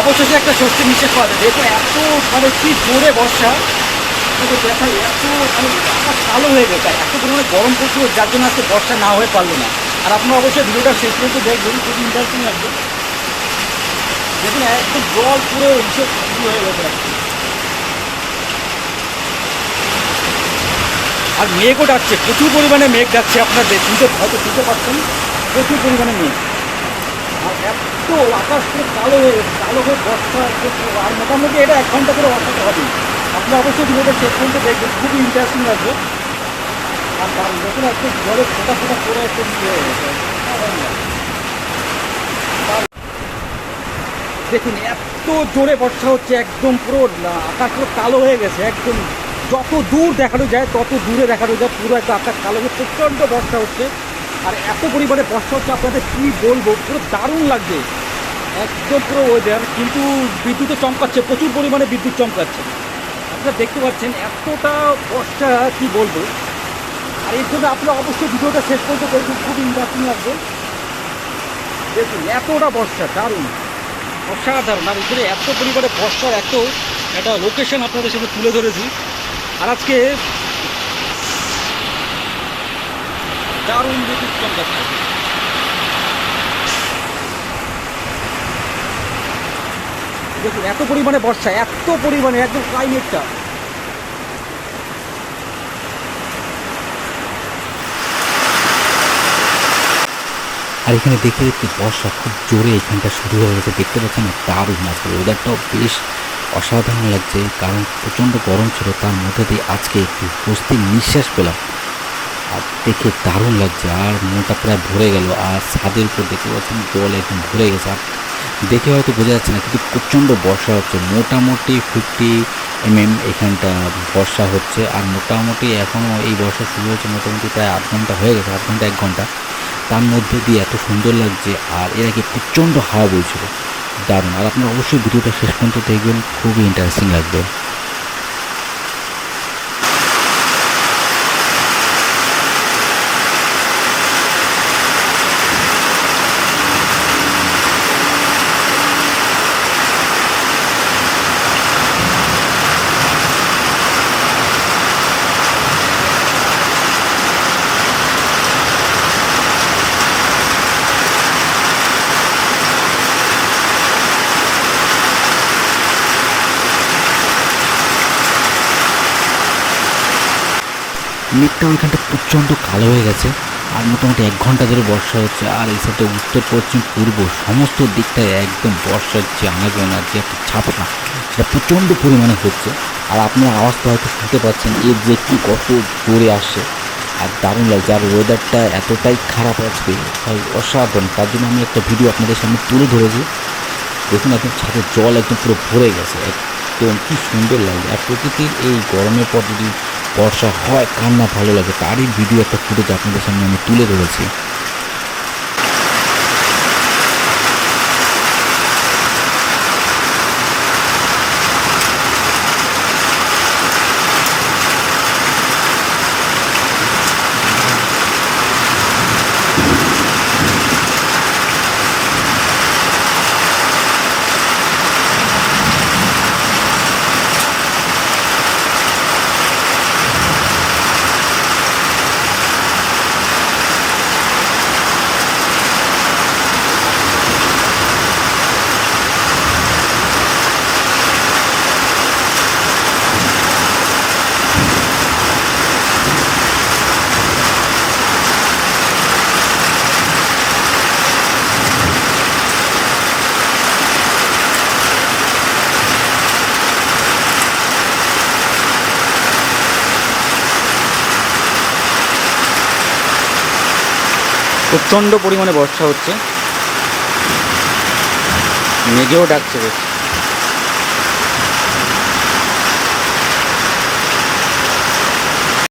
অবশেষে একটা স্বস্তি নিঃশ্বাস পাওয়া যায়। দেখুন, এত মানে কি জোরে বর্ষা। কিন্তু দেখাই এত মানে কালো হয়ে গেছে এত পরিমাণে গরম প্রচুর, যার জন্য আজকে বর্ষা না হয়ে পারল না। আর আপনারা অবশ্যই ভিডিওটা শেষ পর্যন্ত দেখবেন, খুব ইন্টারেস্টিং লাগবে। দেখুন, একদম জল পুরো হিসেব হয়ে গেছে। আর মেঘও ডাকছে, প্রচুর পরিমাণে মেঘ ডাকছে আপনার শুনতে হয়তো শুনতে পাচ্ছেন, প্রচুর পরিমাণে মেঘ। আর এত আকাশ পুরো কালো হয়ে কালো হয়ে বর্ষা আর মোটামুটি এটা এক ঘণ্টা করে বর্ষাতে হবে আপনি অবশ্যই ভিডিওটা শেষ পর্যন্ত দেখবেন, খুবই ইন্টারেস্টিং লাগবে। আর দারুণ দেখুন একটু জলে ফোটা ফোটা করে একটু ইয়ে হয়ে গেছে দেখুন, এত জোরে বর্ষা হচ্ছে, একদম পুরো আকাশ পুরো কালো হয়ে গেছে, একদম যত দূর দেখানো যায়, তত দূরে দেখানো যায়, পুরো একটা আকাশ কালো হয়ে প্রচণ্ড বর্ষা হচ্ছে। আর এত পরিমাণে বর্ষা হচ্ছে আপনাদের কী বলব? পুরো দারুণ লাগবে একদম পুরো ওয়েদার কিন্তু বিদ্যুৎও চমকাচ্ছে, প্রচুর পরিমাণে বিদ্যুৎ চমকাচ্ছে। আপনারা দেখতে পাচ্ছেন, এতটা বর্ষা কি বলব? আর এর জন্য আপনারা অবশ্যই ভিডিওটা শেষ করতে দেখুন, খুব ইন্টারেস্টিং লাগবে। দেখুন, এতটা বর্ষা দারুণ। অসাধারণ। আর এখানে এত পরিমাণে বর্ষার এত, একটা লোকেশন আপনাদের সামনে তুলে ধরেছি। আর আজকে দারুণ বিদ্যুৎ চমকাচ্ছে দেখুন এত পরিমাণে বর্ষা এত পরিমাণে একদম ক্লাইমেটটা আর এখানে দেখতে দেখতে বর্ষা খুব জোরে এখানটা শুরু হয়ে গেছে। দেখতে পাচ্ছেন দারুণ আজকে ওয়েদারটাও বেশ অসাধারণ লাগছে কারণ প্রচণ্ড গরম ছিল তার মধ্যে দিয়ে আজকে একটু স্বস্তির নিঃশ্বাস পেলাম। আর দেখে দারুণ লাগছে। আর মনটা প্রায় ভরে গেল। আর ছাদের উপর দেখতে পাচ্ছেন জল একদম ভরে গেছে। আর দেখে হয়তো বোঝা যাচ্ছে না, কিন্তু প্রচণ্ড বর্ষা হচ্ছে। মোটামুটি ফিফটি এমএম এখানটা বর্ষা হচ্ছে। আর মোটামুটি এখনও এই বর্ষা শুরু হচ্ছে মোটামুটি প্রায় আধ ঘণ্টা হয়ে গেছে, আধ ঘণ্টা, এক ঘণ্টা। তার মধ্যে দিয়ে এত সুন্দর লাগছে। আর এর আগে প্রচণ্ড হাওয়া বইছিল। দারুণ। আর আপনারা অবশ্যই ভিডিওটা শেষ পর্যন্ত দেখবেন। খুবই ইন্টারেস্টিং লাগবে। মেঘটা ওইখানটা প্রচণ্ড কালো হয়ে গেছে আর মোটামুটি এক ঘণ্টা ধরে বর্ষা হচ্ছে। আর এই সাইডে উত্তর, পশ্চিম, পূর্ব সমস্ত দিকটায় একদম বর্ষার যে আনাগোনা যে একটা ছাপনা সেটা প্রচণ্ড পরিমাণে হচ্ছে। আর আপনারা আওয়াজটা হয়তো শুনতে পাচ্ছেন, এর যে কি কত জোরে আসছে। আর দারুণ লাগছে, আর ওয়েদারটা এতটাই খারাপ আজকে, তাই অসাধারণ। তার জন্য আমি একটা ভিডিও আপনাদের সামনে তুলে ধরেছি। দেখুন, একদম ছাদের জল একদম পুরো ভরে গেছে একদম কি সুন্দর লাগে। আর প্রকৃতির এই গরমের পর যদি বর্ষা হয়, কার না ভালো লাগে? তারই ভিডিও একটা ফুটেজ আপনাদের সামনে আমি তুলে ধরেছি। প্রচণ্ড পরিমাণে বর্ষা হচ্ছে। মেঘেও ডাকছে বেশ।